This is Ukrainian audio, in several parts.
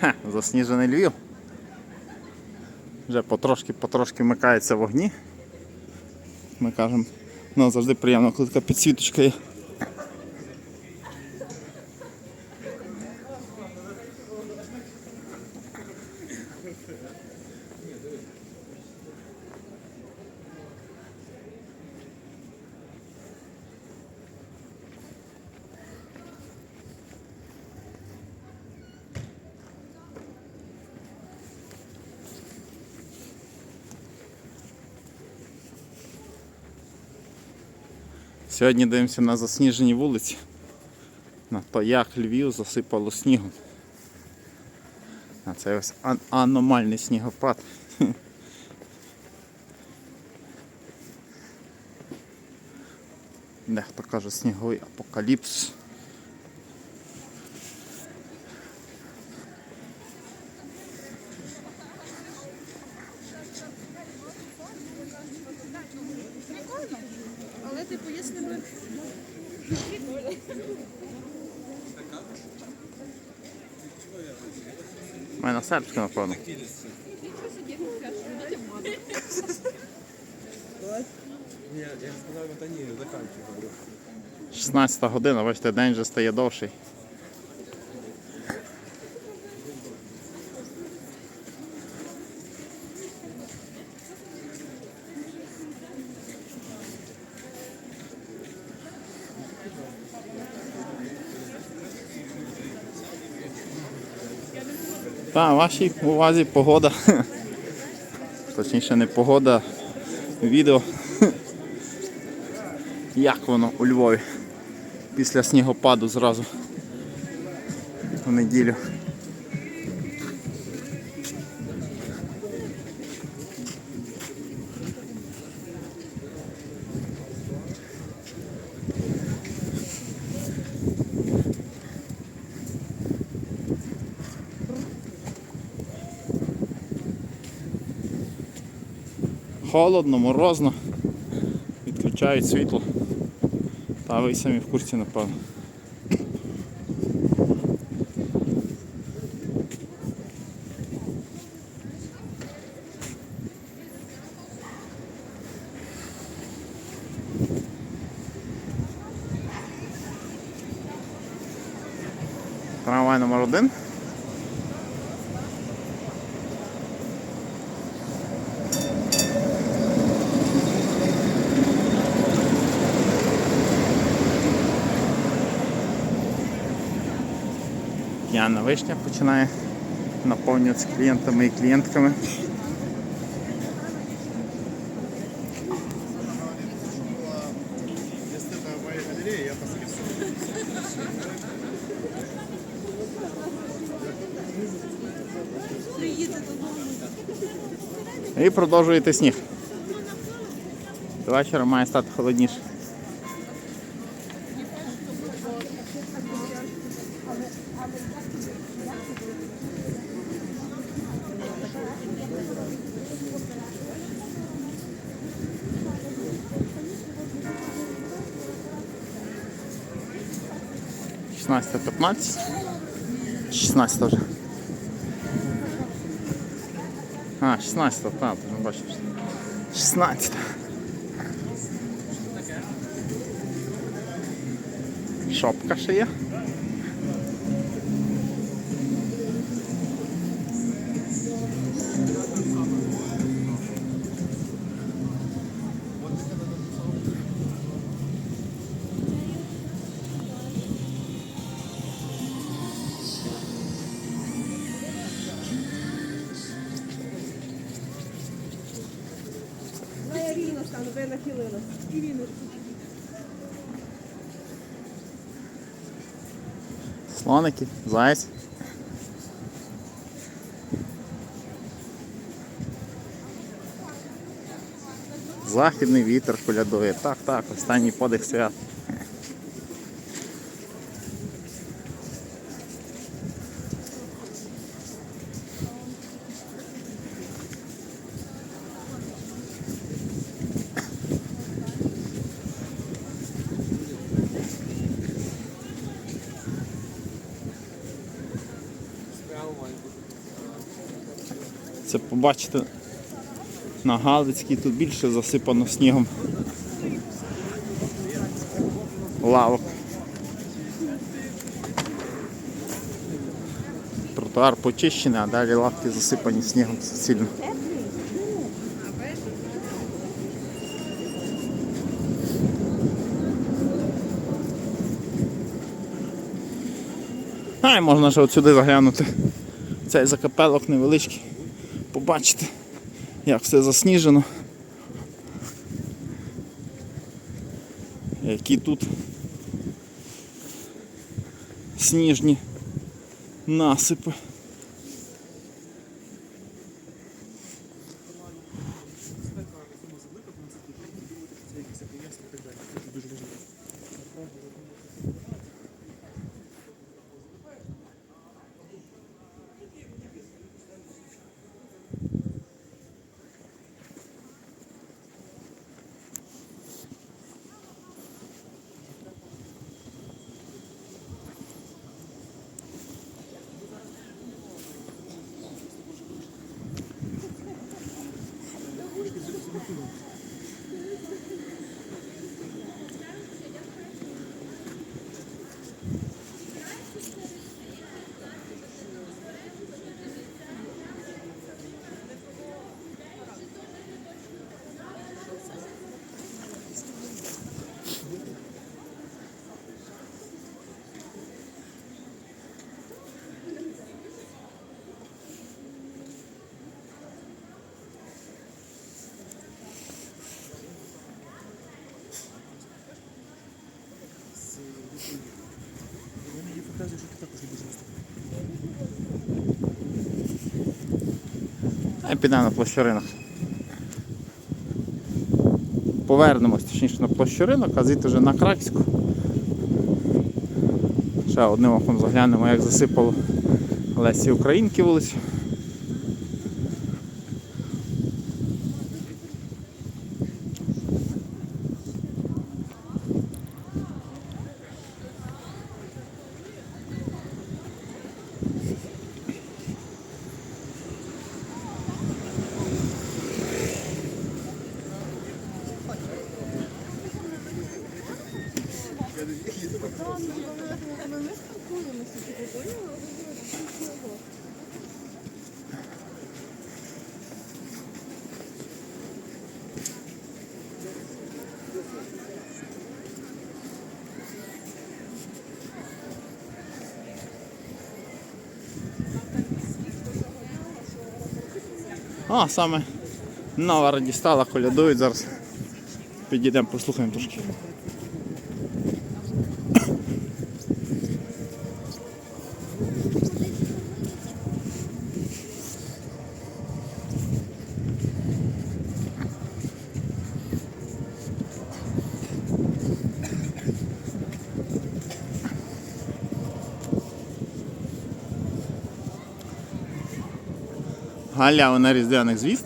Ха, засніжений Львів. Вже потрошки-потрошки вмикаються вогні. Ми кажемо, ну завжди приємно, коли така підсвіточка є. Сьогодні дивимося на засніжені вулиці. На то як Львів засипало снігом. А це ось ан- аномальний снігопад. Дехто каже сніговий апокаліпс. Але типу, якщо ми У мене сербська, напевно. Нет, я сказав, та ні, заканчиваю. 16 година, бачите, день вже стає довший. Та, вашій увазі погода. Точніше не погода, відео. Як воно у Львові після снігопаду зразу в неділю. Холодно, морозно, відключають світло. Та ви самі в курсі, напевно. П'яна вишня починає наповнюватися клієнтами і клієнтками. І продовжуєте сніг. До вечора має стати холодніше. Шістнадцята п'ятнадцять. Шістнадцята вже. А, 16, так, ти не бачиш. 16. Шопка ще є. Стану, ви нахилилась. І він. Слоники, заяць. Західний вітер колядує. Так, так, останній подих свят. Прямо має бути. Це побачите на Галицькій тут більше засипано снігом. Лавок. Тротуар почищений, а далі лавки засипані снігом суцільно. А, можна ще от сюди заглянути. Цей закапелок невеличкий. Побачите, як все засніжено. Які тут сніжні насипи. А підемо на площу ринок. Повернемось точніше на площу ринок, а звідти вже на Кракську. Ще одним оком заглянемо, як засипало Лесі Українки вулицю. А, саме нова радістала, колядують зараз. Підійдемо, послухаємо трошки. Галявина різдвяних звіст.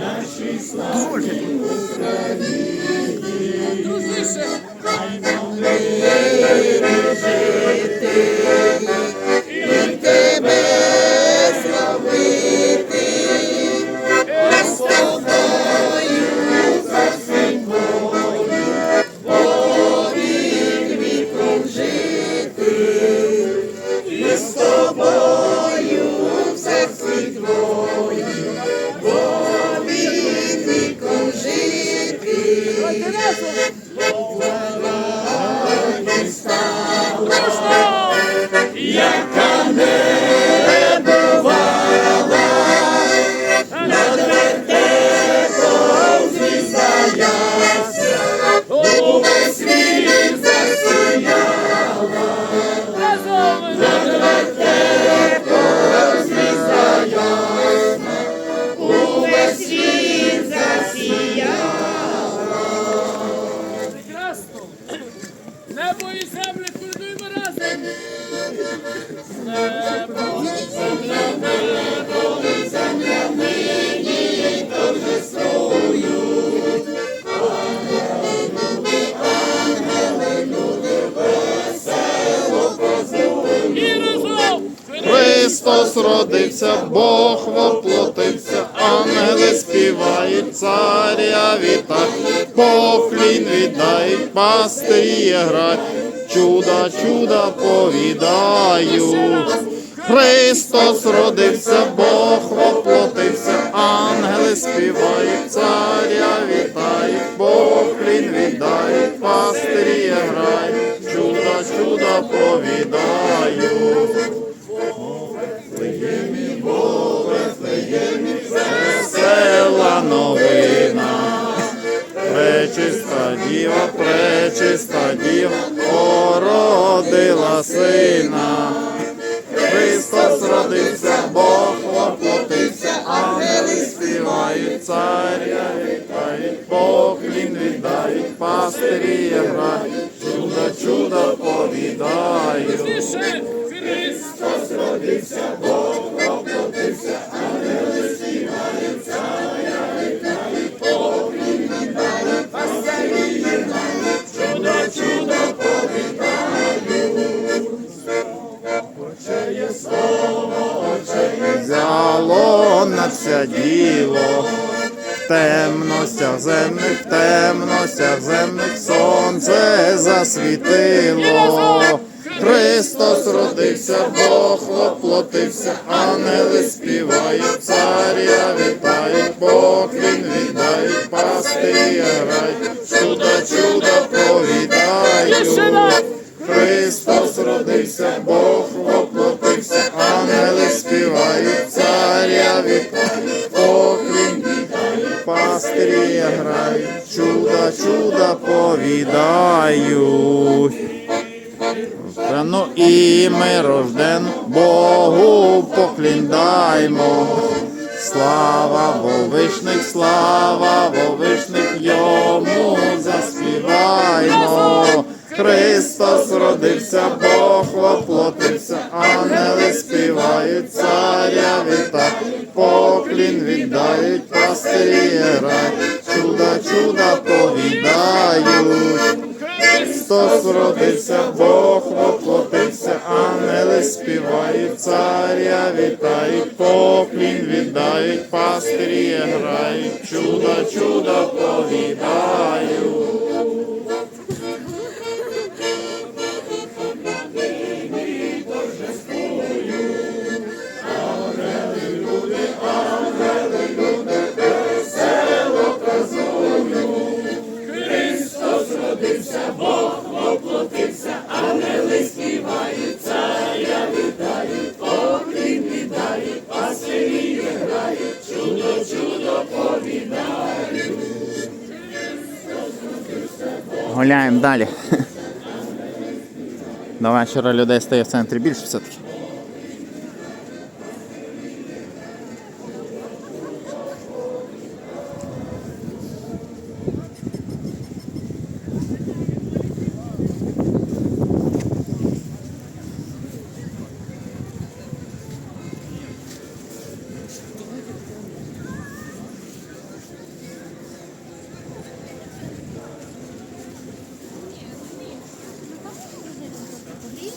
Наші славні Україні. Христос родився, Бог воплотився, ангели співають, царя вітають, поклін віддають, пастирі грають, чуда, чуда повідаю. Христос родився, Бог воплотився, ангели співають, царя вітають, поклін віддають, пастирі грають, чуда, чуда повідаю. Пречиста пречиста діва, породила сина. Христос родився, Бог воплотився, ангели співають, царя вітають, він віддають, пастирі грають, чудо, чудо повідають. Темностях земних, в темностях земних сонце засвітило. Христос родився, Бог воплотився, ангели співають, царя вітають, поклін віддають, пастирі грають, чудо, чудо повідають. Христос родився, Бог пастирі грають, чуда, чуда повідають. Рано і ми рожден, Богу поклін даймо. Слава Вовишник, слава Вовишник, йому заспіваймо. Христос родився, Бог воплотився, ангели співають, царя вітають, поклін віддають, пастирі грають, чуда, чуда повідають. Христос родився, Бог воплотився, ангели співають, царя вітають, поклін віддають, пастирі грають, чуда, чуда повідають. Гуляємо далі. До вечора людей стає в центрі більше все-таки.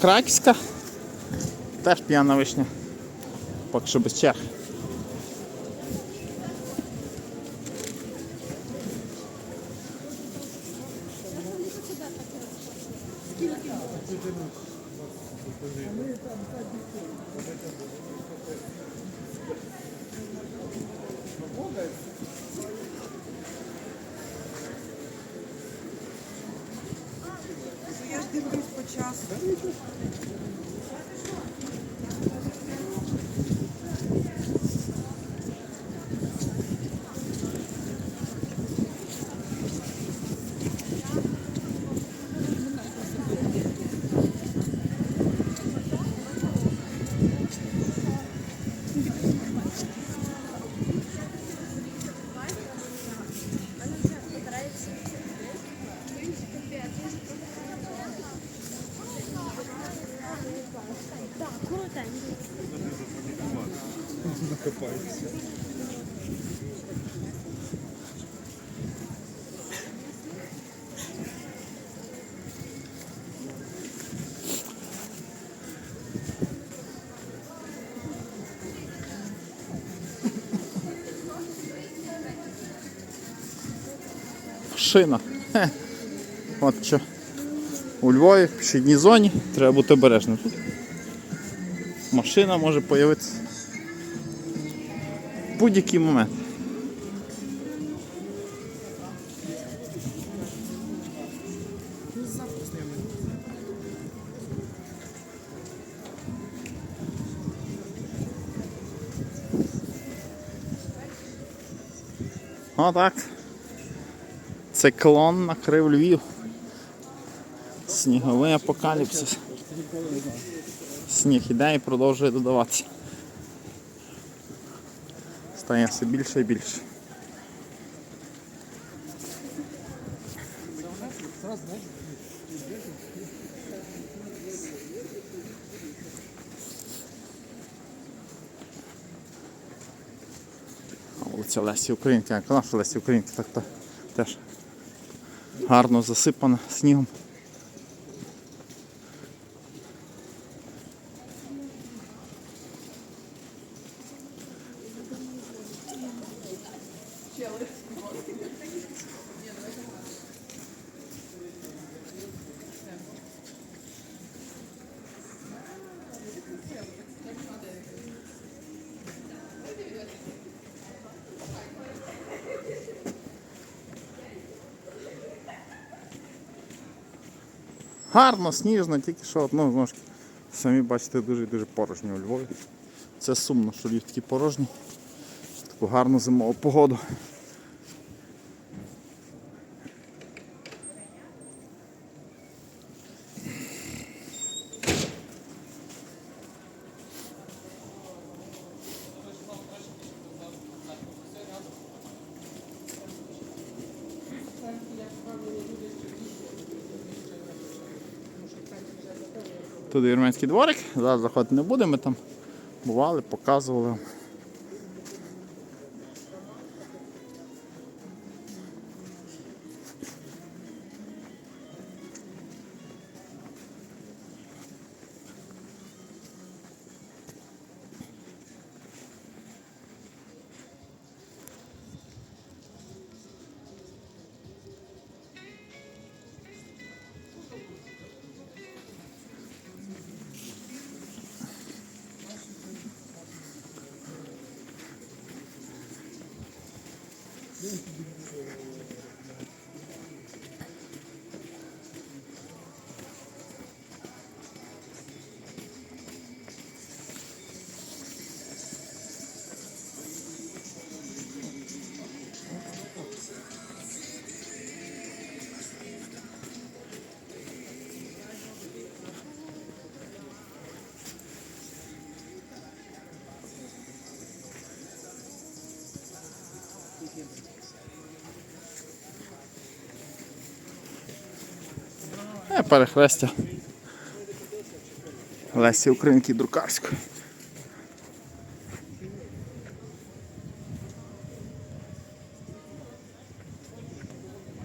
Краківська. Теж п'яна вишня. Поки що без черг. Я ж дивлюсь по часу. Шина. Хе. От що. У Львові, в пішідній зоні, треба бути обережним. Тут машина може з'явитися в будь-який момент. Отак. Циклон накрив Львів. Сніговий апокаліпсис. Сніг іде і продовжує додаватися. Стає все більше і більше. А Вулиця Лесі Українки, як наша Лесі Українки, так то теж гарно засипана снігом. Гарно, сніжно, тільки що ну, знову ж самі бачите, дуже-дуже порожньо у Львові. Це сумно, що Львів такий порожній. Таку гарну зимову погоду. Тут вірменський дворик, зараз заходити не будемо, ми там бували, показували. Перехрестя. Лесі Українки Друкарської.